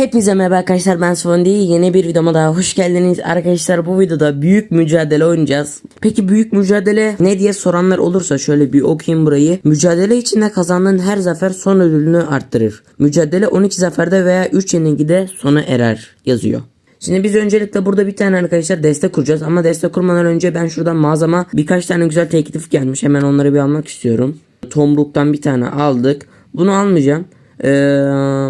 Hepinize merhaba arkadaşlar ben Svondi yeni bir videoma daha hoş geldiniz. Arkadaşlar bu videoda büyük mücadele oynayacağız. Peki büyük mücadele ne diye soranlar olursa şöyle bir okuyayım burayı. Mücadele içinde kazandığın her zafer son ödülünü arttırır. Mücadele 12 zaferde veya 3 yenilgide sona erer yazıyor. Şimdi biz öncelikle burada bir tane arkadaşlar destek kuracağız. Ama destek kurmadan önce ben şuradan mağazama birkaç tane güzel teklif gelmiş. Hemen onları bir almak istiyorum. Tomruk'tan bir tane aldık. Bunu almayacağım. Ee,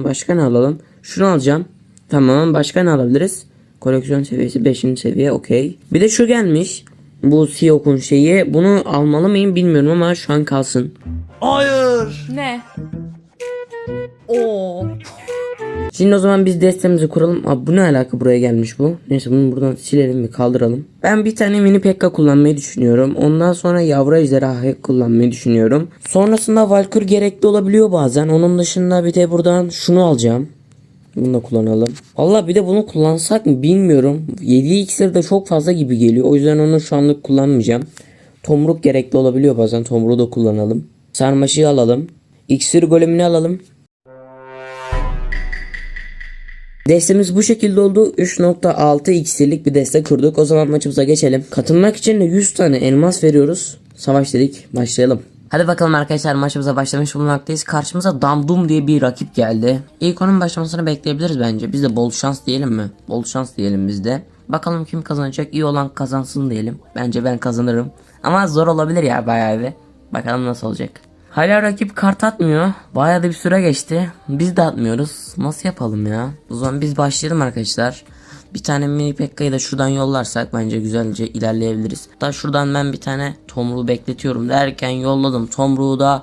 başka ne alalım? Şunu alacağım. Tamam. Başka ne alabiliriz? Koleksiyon seviyesi 5. seviye. Okey. Bir de şu gelmiş. Bu Siyok'un şeyi. Bunu almalı mıyım bilmiyorum ama şu an kalsın. Hayır. Ne? Oo. Şimdi o zaman biz destemizi kuralım. Abi bu ne alaka buraya gelmiş bu? Neyse bunu buradan silelim ve kaldıralım. Ben bir tane mini pekka kullanmayı düşünüyorum. Ondan sonra yavru ejderha kullanmayı düşünüyorum. Sonrasında Valkür gerekli olabiliyor bazen. Onun dışında bir de buradan şunu alacağım. Bunu da kullanalım. Valla bir de bunu kullansak mı bilmiyorum. 7 iksir de çok fazla gibi geliyor. O yüzden onu şu anlık kullanmayacağım. Tomruk gerekli olabiliyor bazen. Tomruğu da kullanalım. Sarmaşığı alalım. İksir golemini alalım. Destemiz bu şekilde oldu. 3.6 iksirlik bir deste kurduk. O zaman maçımıza geçelim. Katılmak için de 100 tane elmas veriyoruz. Savaş dedik. Başlayalım. Hadi bakalım arkadaşlar maçımıza başlamış bulunmaktayız. Karşımıza Damdum diye bir rakip geldi. İlk onun başlamasını bekleyebiliriz bence. Biz de bol şans diyelim mi? Bol şans diyelim biz de. Bakalım kim kazanacak? İyi olan kazansın diyelim. Bence ben kazanırım. Ama zor olabilir ya bayağı bir. Bakalım nasıl olacak. Hala rakip kart atmıyor. Bayağı da bir süre geçti. Biz de atmıyoruz. Nasıl yapalım ya? O zaman biz başlayalım arkadaşlar. Bir tane mini pekkayı da şuradan yollarsak bence güzelce ilerleyebiliriz. Hatta şuradan ben bir tane tomruğu bekletiyorum derken yolladım. Tomruğu da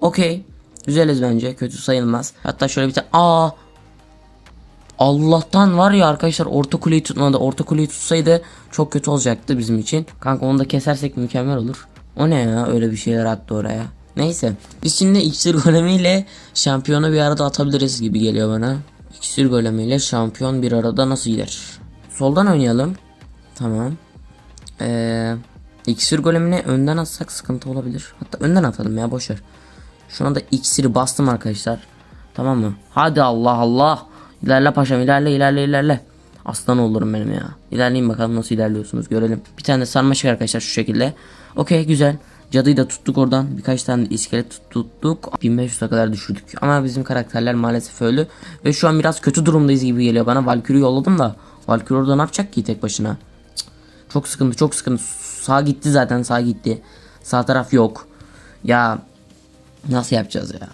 okey. Güzeliz bence. Kötü sayılmaz. Hatta şöyle bir tane aa Allah'tan var ya arkadaşlar orta kuleyi tutmadı. Orta kuleyi tutsaydı çok kötü olacaktı bizim için. Kanka onu da kesersek mükemmel olur. O ne ya öyle bir şeyler attı oraya. Neyse. Biz şimdi iksir golemiyle şampiyonu bir arada atabiliriz gibi geliyor bana. İksir golemiyle şampiyon bir arada nasıl gider? Soldan oynayalım. Tamam. Ee, iksir golemini önden atsak sıkıntı olabilir. Hatta önden atalım ya boşver. Şu anda iksiri bastım arkadaşlar. Tamam mı? Hadi Allah Allah. İlerle paşam ilerle ilerle ilerle. Aslan olurum benim ya. İlerleyin bakalım nasıl ilerliyorsunuz görelim. Bir tane de sarmaşık arkadaşlar şu şekilde. Okey güzel. Cadıyı da tuttuk oradan. Birkaç tane iskelet tut- tuttuk. 1500'e kadar düşürdük. Ama bizim karakterler maalesef öldü. Ve şu an biraz kötü durumdayız gibi geliyor bana. Valkyrie'yi yolladım da. Valkyrie orada ne yapacak ki tek başına? Çok sıkıntı çok sıkıntı. Sağ gitti zaten sağ gitti. Sağ taraf yok. Ya nasıl yapacağız ya?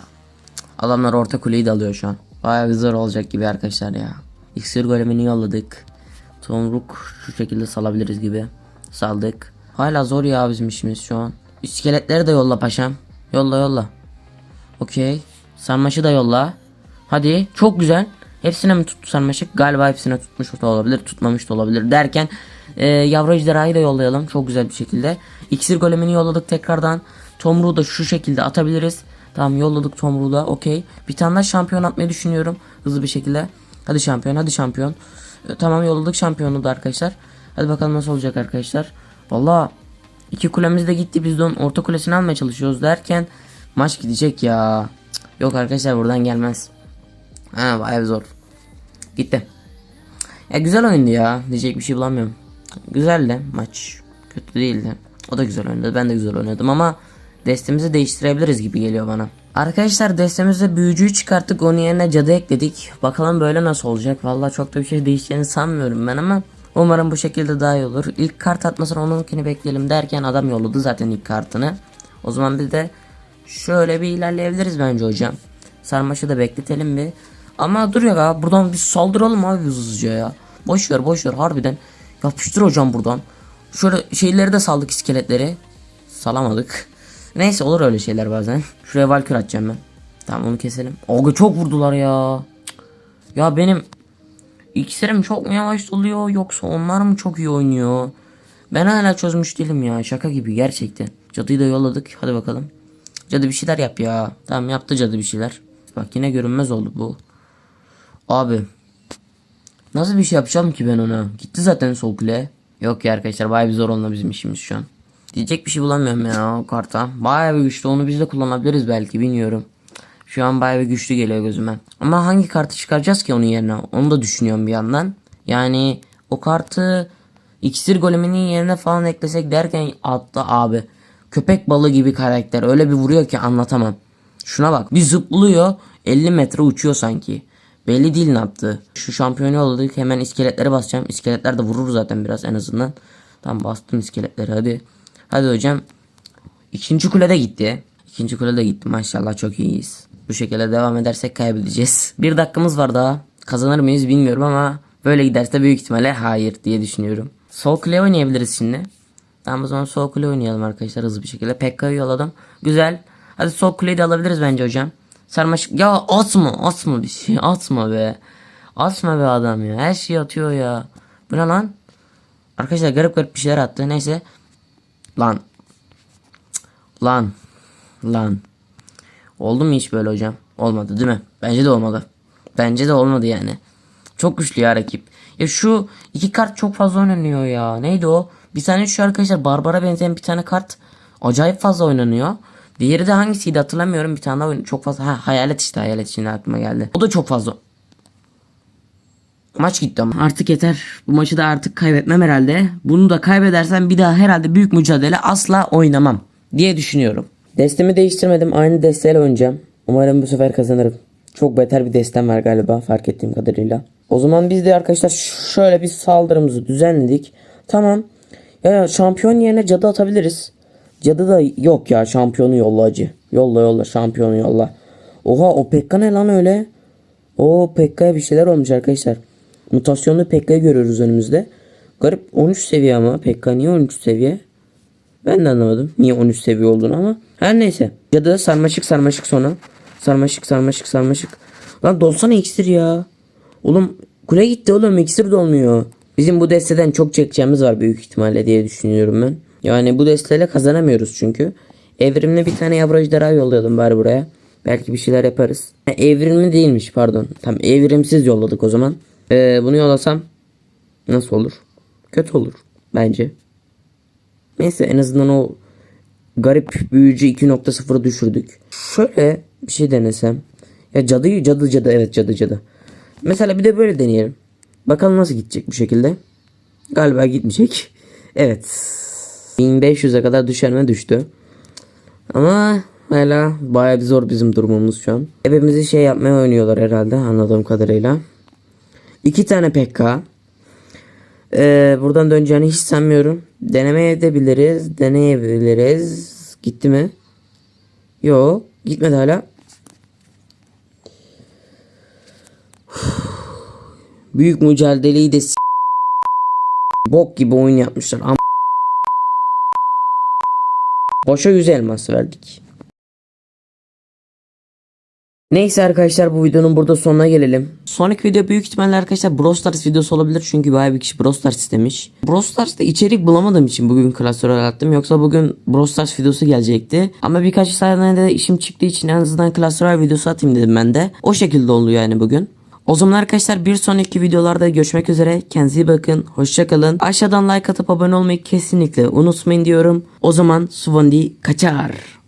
Adamlar orta kuleyi de alıyor şu an. Bayağı bir zor olacak gibi arkadaşlar ya. İksir golemini yolladık. Tomruk şu şekilde salabiliriz gibi. Saldık. Hala zor ya bizim işimiz şu an. İskeletleri de yolla paşam. Yolla yolla. Okey. Sarmaşı da yolla. Hadi. Çok güzel. Hepsine mi tuttu sarmaşık? Galiba hepsine tutmuş da olabilir. Tutmamış da olabilir. Derken e, yavru ejderhayı da yollayalım. Çok güzel bir şekilde. İksir golemini yolladık tekrardan. Tomruğu da şu şekilde atabiliriz. Tamam yolladık Tomruğu da. Okey. Bir tane daha şampiyon atmayı düşünüyorum. Hızlı bir şekilde. Hadi şampiyon. Hadi şampiyon. E, tamam yolladık şampiyonu da arkadaşlar. Hadi bakalım nasıl olacak arkadaşlar. Valla İki kulemiz de gitti biz de onun orta kulesini almaya çalışıyoruz derken maç gidecek ya. Yok arkadaşlar buradan gelmez. Ha bayağı zor. Gitti. Ya güzel oyundu ya. Diyecek bir şey bulamıyorum. Güzeldi maç. Kötü değildi. O da güzel oynadı. Ben de güzel oynadım ama destemizi değiştirebiliriz gibi geliyor bana. Arkadaşlar destemizde büyücüyü çıkarttık. Onun yerine cadı ekledik. Bakalım böyle nasıl olacak. Vallahi çok da bir şey değişeceğini sanmıyorum ben ama Umarım bu şekilde daha iyi olur. İlk kart atmasını onunkini bekleyelim derken adam yolladı zaten ilk kartını. O zaman biz de şöyle bir ilerleyebiliriz bence hocam. Sarmaşı da bekletelim bir. Ama dur ya buradan bir saldıralım abi hızlıca ya. Boş ver boş ver harbiden. Yapıştır hocam buradan. Şöyle şeyleri de saldık iskeletleri. Salamadık. Neyse olur öyle şeyler bazen. Şuraya valkür atacağım ben. Tamam onu keselim. Oga çok vurdular ya. Ya benim İksirim çok mu yavaş doluyor yoksa onlar mı çok iyi oynuyor? Ben hala çözmüş değilim ya şaka gibi gerçekten. Cadıyı da yolladık hadi bakalım. Cadı bir şeyler yap ya. Tamam yaptı cadı bir şeyler. Bak yine görünmez oldu bu. Abi. Nasıl bir şey yapacağım ki ben ona? Gitti zaten sol kule. Yok ya arkadaşlar bayağı bir zor onunla bizim işimiz şu an. Diyecek bir şey bulamıyorum ya o karta. Bayağı bir güçlü onu biz de kullanabiliriz belki bilmiyorum. Şu an bayağı bir güçlü geliyor gözüme. Ama hangi kartı çıkaracağız ki onun yerine? Onu da düşünüyorum bir yandan. Yani o kartı iksir goleminin yerine falan eklesek derken altta abi. Köpek balığı gibi karakter. Öyle bir vuruyor ki anlatamam. Şuna bak. Bir zıplıyor. 50 metre uçuyor sanki. Belli değil ne yaptı. Şu şampiyonu yolladık. Hemen iskeletlere basacağım. İskeletler de vurur zaten biraz en azından. Tamam bastım iskeletleri hadi. Hadi hocam. İkinci kule de gitti. İkinci kule de gitti maşallah çok iyiyiz. Bu şekilde devam edersek kaybedeceğiz. Bir dakikamız var daha. Kazanır mıyız bilmiyorum ama böyle giderse büyük ihtimalle hayır diye düşünüyorum. Sol kule oynayabiliriz şimdi. Tamam o zaman sol kule oynayalım arkadaşlar hızlı bir şekilde. Pekka'yı yolladım. Güzel. Hadi sol kuleyi de alabiliriz bence hocam. Sarmaşık. Ya atma atma bir şey atma be. Atma be adam ya. Her şeyi atıyor ya. Bu ne lan? Arkadaşlar garip garip bir şeyler attı. Neyse. Lan. Lan. Lan. Oldu mu hiç böyle hocam? Olmadı değil mi? Bence de olmadı. Bence de olmadı yani. Çok güçlü ya rakip. Ya şu iki kart çok fazla oynanıyor ya. Neydi o? Bir tane şu arkadaşlar Barbara benzeyen bir tane kart acayip fazla oynanıyor. Diğeri de hangisiydi hatırlamıyorum. Bir tane daha oyun çok fazla. Ha hayalet işte hayalet şimdi aklıma geldi. O da çok fazla. Maç gitti ama. Artık yeter. Bu maçı da artık kaybetmem herhalde. Bunu da kaybedersem bir daha herhalde büyük mücadele asla oynamam diye düşünüyorum. Destemi değiştirmedim. Aynı desteyle oynayacağım. Umarım bu sefer kazanırım. Çok beter bir destem var galiba fark ettiğim kadarıyla. O zaman biz de arkadaşlar şöyle bir saldırımızı düzenledik. Tamam. Ya şampiyon yerine cadı atabiliriz. Cadı da yok ya şampiyonu yolla acı. Yolla yolla şampiyonu yolla. Oha o Pekka ne lan öyle? O Pekka'ya bir şeyler olmuş arkadaşlar. Mutasyonlu Pekka'yı görüyoruz önümüzde. Garip 13 seviye ama Pekka niye 13 seviye? Ben de anlamadım niye 13 seviye olduğunu ama. Her neyse. Ya da sarmaşık sarmaşık sonra. Sarmaşık sarmaşık sarmaşık. Lan dolsana iksir ya. Oğlum kule gitti oğlum iksir dolmuyor. Bizim bu desteden çok çekeceğimiz var büyük ihtimalle diye düşünüyorum ben. Yani bu desteyle kazanamıyoruz çünkü. Evrimli bir tane yavru ejderha yollayalım bari buraya. Belki bir şeyler yaparız. Ha, evrimli değilmiş pardon. Tam evrimsiz yolladık o zaman. Ee, bunu yollasam nasıl olur? Kötü olur bence. Neyse en azından o garip büyücü 2.0'ı düşürdük. Şöyle bir şey denesem. Ya cadı cadı cadı evet cadı cadı. Mesela bir de böyle deneyelim. Bakalım nasıl gidecek bu şekilde. Galiba gitmeyecek. Evet. 1500'e kadar düşer mi düştü. Ama hala bayağı bir zor bizim durumumuz şu an. Hepimizi şey yapmaya oynuyorlar herhalde anladığım kadarıyla. İki tane PK. Ee, buradan döneceğini hiç sanmıyorum. Deneme edebiliriz. Deneyebiliriz. Gitti mi? Yo, gitmedi hala. Büyük mücadeleyi de s- bok gibi oyun yapmışlar. Boşa 100 elmas verdik. Neyse arkadaşlar bu videonun burada sonuna gelelim. Sonraki video büyük ihtimalle arkadaşlar Brawl Stars videosu olabilir çünkü bayağı bir kişi Brawl Stars istemiş. Brawl Stars'ta içerik bulamadığım için bugün klasör attım yoksa bugün Brawl Stars videosu gelecekti. Ama birkaç saniyede de işim çıktığı için en azından klasör videosu atayım dedim ben de. O şekilde oluyor yani bugün. O zaman arkadaşlar bir sonraki videolarda görüşmek üzere. Kendinize iyi bakın. Hoşçakalın. Aşağıdan like atıp abone olmayı kesinlikle unutmayın diyorum. O zaman Suvandi kaçar.